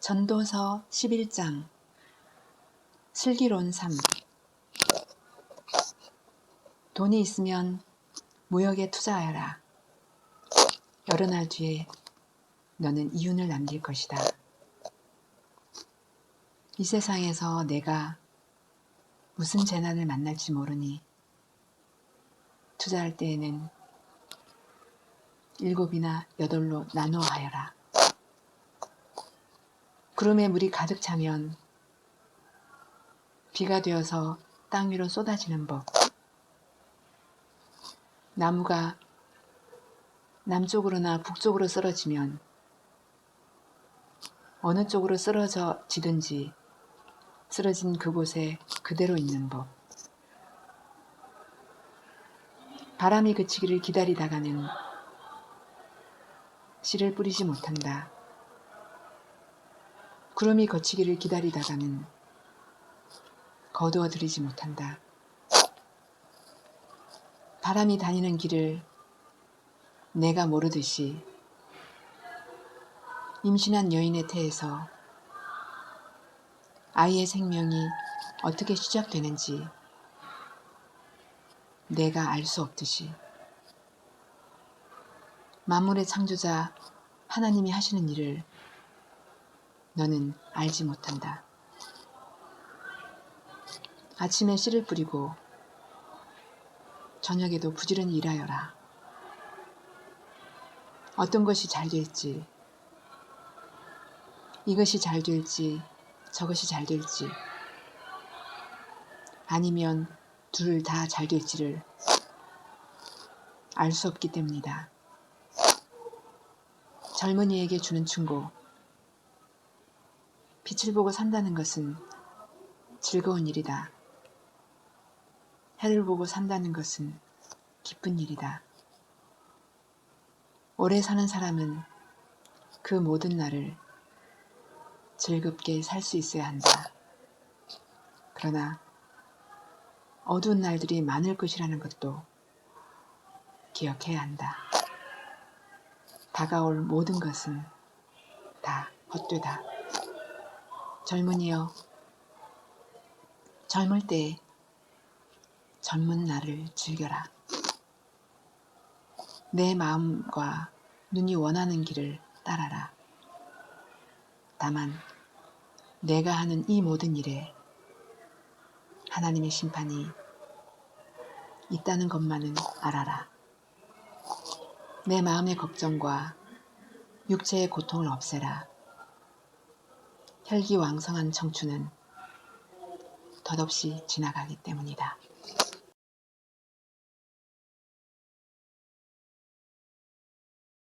전도서 11장 슬기로운 삶 돈이 있으면 무역에 투자하여라. 여러 날 뒤에 너는 이윤을 남길 것이다. 이 세상에서 내가 무슨 재난을 만날지 모르니 투자할 때에는 일곱이나 여덟로 나누어 하여라. 구름에 물이 가득 차면 비가 되어서 땅 위로 쏟아지는 법. 나무가 남쪽으로나 북쪽으로 쓰러지면 어느 쪽으로 쓰러져 지든지 쓰러진 그곳에 그대로 있는 법. 바람이 그치기를 기다리다가는 씨를 뿌리지 못한다. 구름이 거치기를 기다리다가는 거두어 들이지 못한다. 바람이 다니는 길을 내가 모르듯이 임신한 여인의 태에서 아이의 생명이 어떻게 시작되는지 내가 알 수 없듯이 만물의 창조자 하나님이 하시는 일을 너는 알지 못한다. 아침에 씨를 뿌리고 저녁에도 부지런히 일하여라. 어떤 것이 잘 될지, 이것이 잘 될지, 저것이 잘 될지, 아니면 둘 다 잘 될지를 알 수 없기 때문이다. 젊은이에게 주는 충고. 빛을 보고 산다는 것은 즐거운 일이다. 해를 보고 산다는 것은 기쁜 일이다. 오래 사는 사람은 그 모든 날을 즐겁게 살 수 있어야 한다. 그러나 어두운 날들이 많을 것이라는 것도 기억해야 한다. 다가올 모든 것은 다 헛되다. 젊은이여, 젊을 때 젊은 날을 즐겨라. 내 마음과 눈이 원하는 길을 따라라. 다만 내가 하는 이 모든 일에 하나님의 심판이 있다는 것만은 알아라. 내 마음의 걱정과 육체의 고통을 없애라. 혈기왕성한 청춘은 덧없이 지나가기 때문이다.